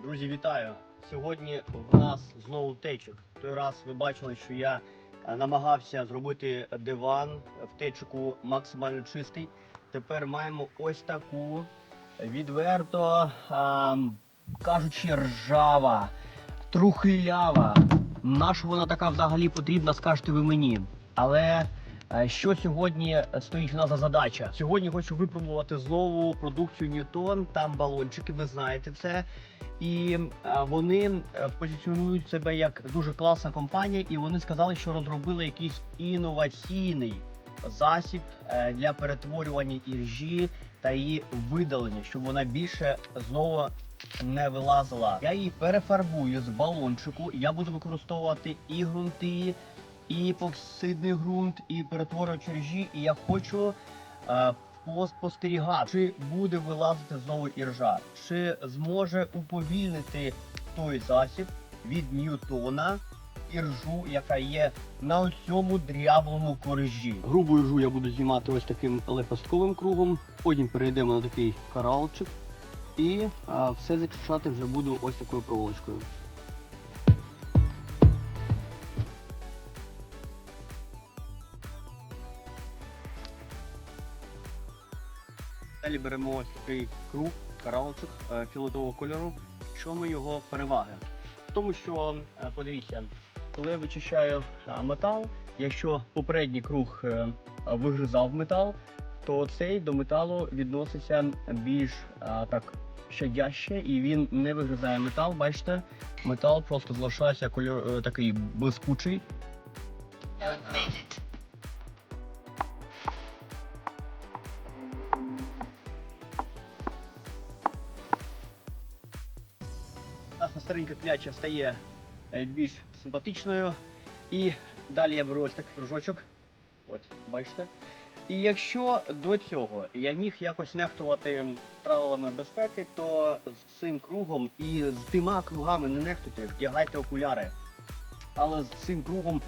Друзі, вітаю! Сьогодні в нас знову течок. Той раз ви бачили, що я е, намагався зробити диван в течику максимально чистий. Тепер маємо ось таку відверто а, кажучи, ржава, трухлява. Нащо вона така взагалі потрібна, скажете ви мені. Але що сьогодні стоїть в нас за задача? Сьогодні хочу випробувати знову продукцію Ньютон. Там балончики, ви знаєте це. І е, вони е, позиціонують себе як дуже класна компанія, і вони сказали, що розробили якийсь інноваційний засіб е, для перетворювання іржі та її видалення, щоб вона більше знову не вилазила. Я її перефарбую з балончику. Я буду використовувати і ґрунти, і епоксидний ґрунт, і перетворювач іржі. І я хочу е, поспостерігати, чи буде вилазити знову іржа, чи зможе уповільнити той засіб від Ньютона іржу, яка є на цьому дряблому коржі. Грубу іржу я буду знімати ось таким лепестковим кругом, потім перейдемо на такий коралчик. І а, все зачищати вже буду ось такою проволочкою. Далі беремо ось такий круг, коралчик е, фіолетового кольору. В чому його переваги? В тому, що е, подивіться, коли я вичищаю е, метал, якщо попередній круг вигризав метал, то цей до металу відноситься більш так щадяще і він не вигризає метал. Бачите, метал просто залишається кольор такий блискучий. Наша старенька кляча стає е, більш симпатичною. І далі я беру ось такий кружочок. От, бачите. І якщо до цього я міг якось нехтувати правилами безпеки, то з цим кругом і з тима кругами не нехтуйте, вдягайте окуляри. Але з цим кругом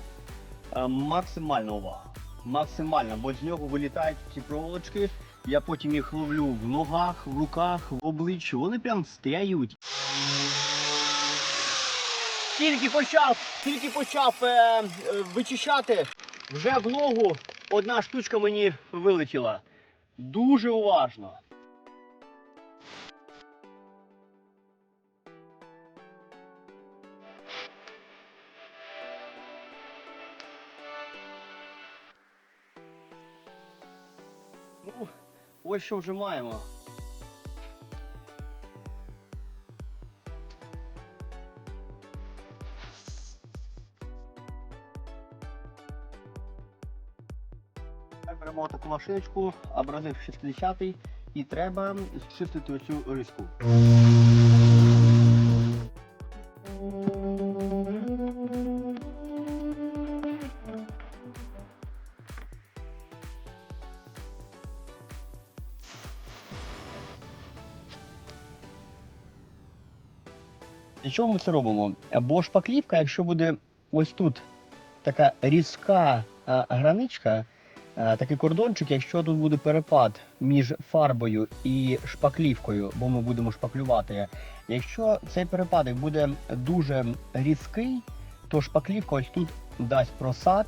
е, максимальна увага. Максимальна, бо з нього вилітають ці проволочки. Я потім їх ловлю в ногах, в руках, в обличчі. Вони прям стяють. Тільки почав, тільки почав е, е, вичищати, вже в ногу одна штучка мені вилетіла. Дуже уважно. Ну, ось що вже маємо. Беремо таку машиночку, абразив 60 і треба зчистити оцю риску. Для чого ми це робимо? Бо шпаклівка, якщо буде ось тут така різка граничка, такий кордончик, якщо тут буде перепад між фарбою і шпаклівкою, бо ми будемо шпаклювати, якщо цей перепадок буде дуже різкий, то шпаклівка ось тут дасть просад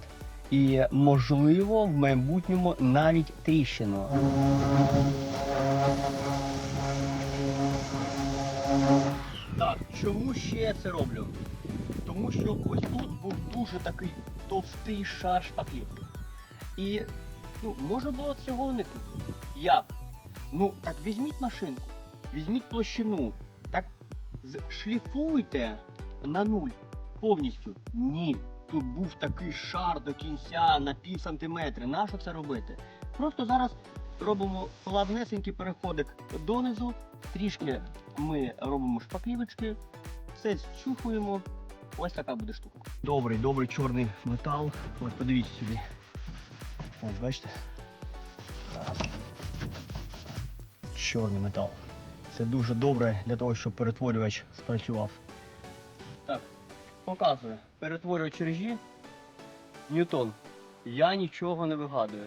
і, можливо, в майбутньому навіть тріщину. Так, чому ще я це роблю? Тому що ось тут був дуже такий товстий шар шпаклівки. І ну, можна було цього уникнути. Як? Ну, так візьміть машинку, візьміть площину, так шліфуйте на нуль повністю. Ні. Тут був такий шар до кінця на пів сантиметри. Нащо це робити? Просто зараз робимо плавнесенький переходик донизу, трішки ми робимо шпаклівочки, все зчухуємо. Ось така буде штука. Добрий, добрий чорний метал. Ось подивіться сюди. Ось бачите? Чорний метал. Це дуже добре для того, щоб перетворювач спрацював. Так, показую. Перетворювач режі. Ньютон. Я нічого не вигадую.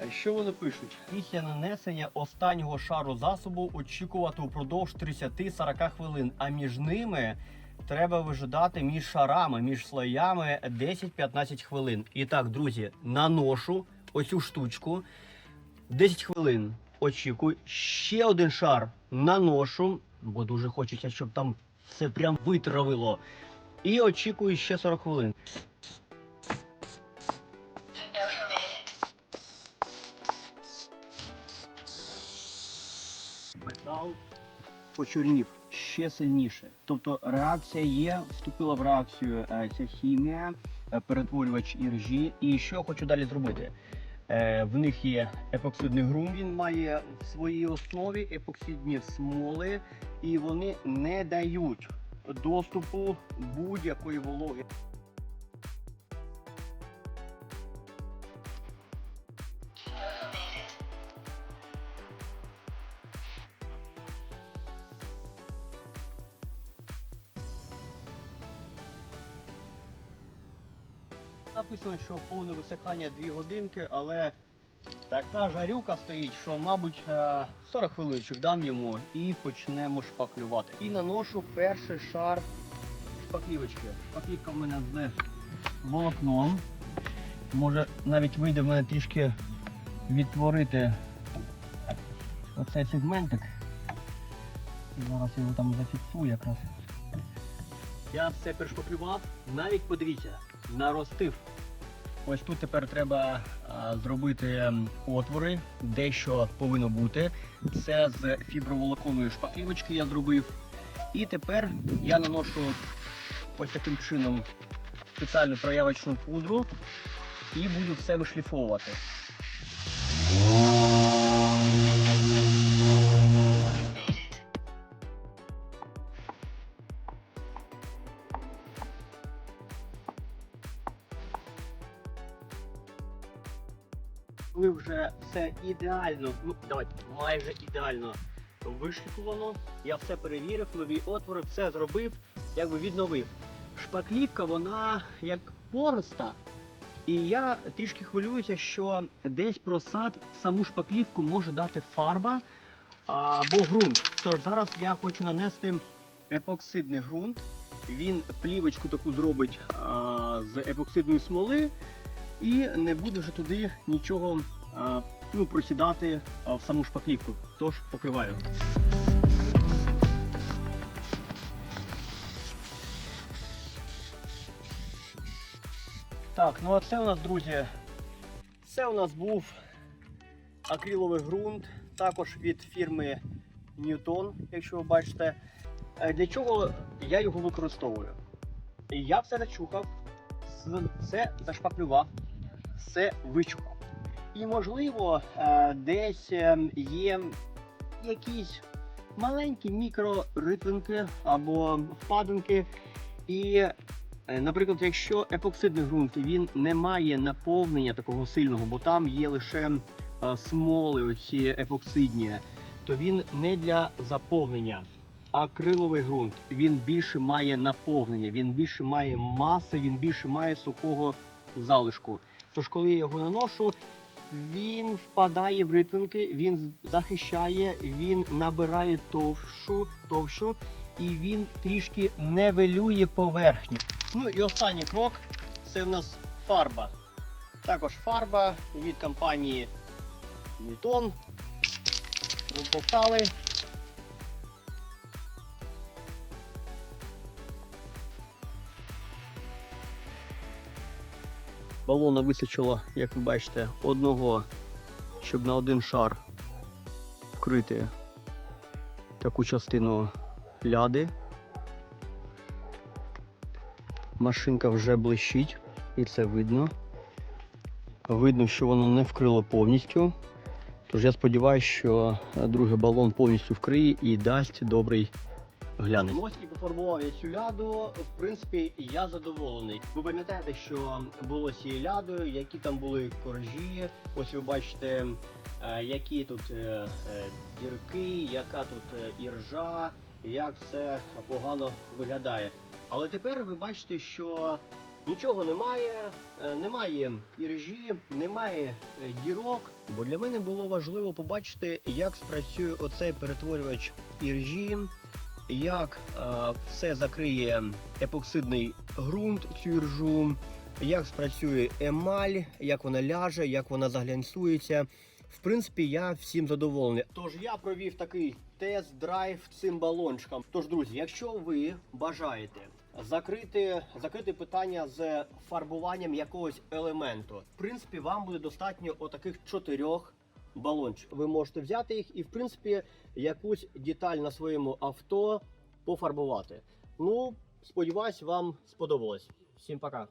Е, Що вони пишуть? Після нанесення останнього шару засобу очікувати упродовж 30-40 хвилин, а між ними треба вижидати між шарами, між слоями 10-15 хвилин. І так, друзі, наношу оцю штучку 10 хвилин. Очікую. Ще один шар наношу, бо дуже хочеться, щоб там все прям витравило. І очікую ще 40 хвилин. Метал почорнів ще сильніше. Тобто реакція є, вступила в реакцію е, ця хімія, е, перетворювач іржі. І що хочу далі зробити? Е, в них є епоксидний грунт, він має в своїй основі епоксидні смоли, і вони не дають доступу будь-якої вологи. Написано, що повне висихання 2 годинки, але така жарюка стоїть, що, мабуть, е, 40 хвилиночок дам йому і почнемо шпаклювати. І наношу перший шар шпаклівочки. Шпаклівка в мене з волокном. Може навіть вийде в мене трішки відтворити оцей сегментик. Зараз його там зафіксую якраз. Я все перешпаклював, навіть подивіться, наростив. Ось тут тепер треба зробити м, отвори, дещо повинно бути. Це з фіброволоконної шпаклівочки я зробив. І тепер я наношу ось таким чином спеціальну проявочну пудру і буду все вишліфовувати. Коли вже все ідеально, ну давайте майже ідеально вишліфовано, я все перевірив, нові отвори, все зробив, якби відновив. Шпаклівка, вона як пороста. І я трішки хвилююся, що десь просад саму шпаклівку може дати фарба або ґрунт. Тож зараз я хочу нанести епоксидний ґрунт. Він плівочку таку зробить а, з епоксидної смоли і не буде вже туди нічого ну, просідати в саму шпаклівку. Тож покриваю. Так, ну а це у нас, друзі, це у нас був акриловий ґрунт, також від фірми Newton, якщо ви бачите. Е, Для чого я його використовую? Я все зачухав, все зашпаклював, все вичухав. І можливо, е, десь е, є якісь маленькі мікроритвинки або впадинки. І, е, наприклад, якщо епоксидний ґрунт він не має наповнення такого сильного, бо там є лише смоли, оці епоксидні, то він не для заповнення. Акриловий ґрунт він більше має наповнення, він більше має маси, він більше має сухого залишку. Тож, коли я його наношу, він впадає в ритвинки, він захищає, він набирає товщу, товщу і він трішки нивелює поверхню. Ну і останній крок це в нас фарба. Також фарба від компанії Newton. Попали. Балона вистачило, як ви бачите, одного, щоб на один шар вкрити таку частину ляди. Машинка вже блищить, і це видно. Видно, що воно не вкрило повністю. Тож я сподіваюся, що е, другий балон повністю вкриє і дасть добрий глянець. Ось і пофарбував я цю ляду. В принципі, я задоволений. Ви пам'ятаєте, що було з цією лядою, які там були коржі. Ось ви бачите, е, які тут е, е, дірки, яка тут іржа, як все погано виглядає. Але тепер ви бачите, що Нічого немає, немає іржі, немає дірок. Бо для мене було важливо побачити, як спрацює оцей перетворювач іржі, як е, все закриє епоксидний ґрунт цю іржу, як спрацює емаль, як вона ляже, як вона заглянцюється. В принципі, я всім задоволений. Тож я провів такий тест-драйв цим балончиком. Тож, друзі, якщо ви бажаєте закрити, закрити питання з фарбуванням якогось елементу, в принципі, вам буде достатньо отаких чотирьох балончиків. Ви можете взяти їх і, в принципі, якусь деталь на своєму авто пофарбувати. Ну, сподіваюсь, вам сподобалось. Всім пока.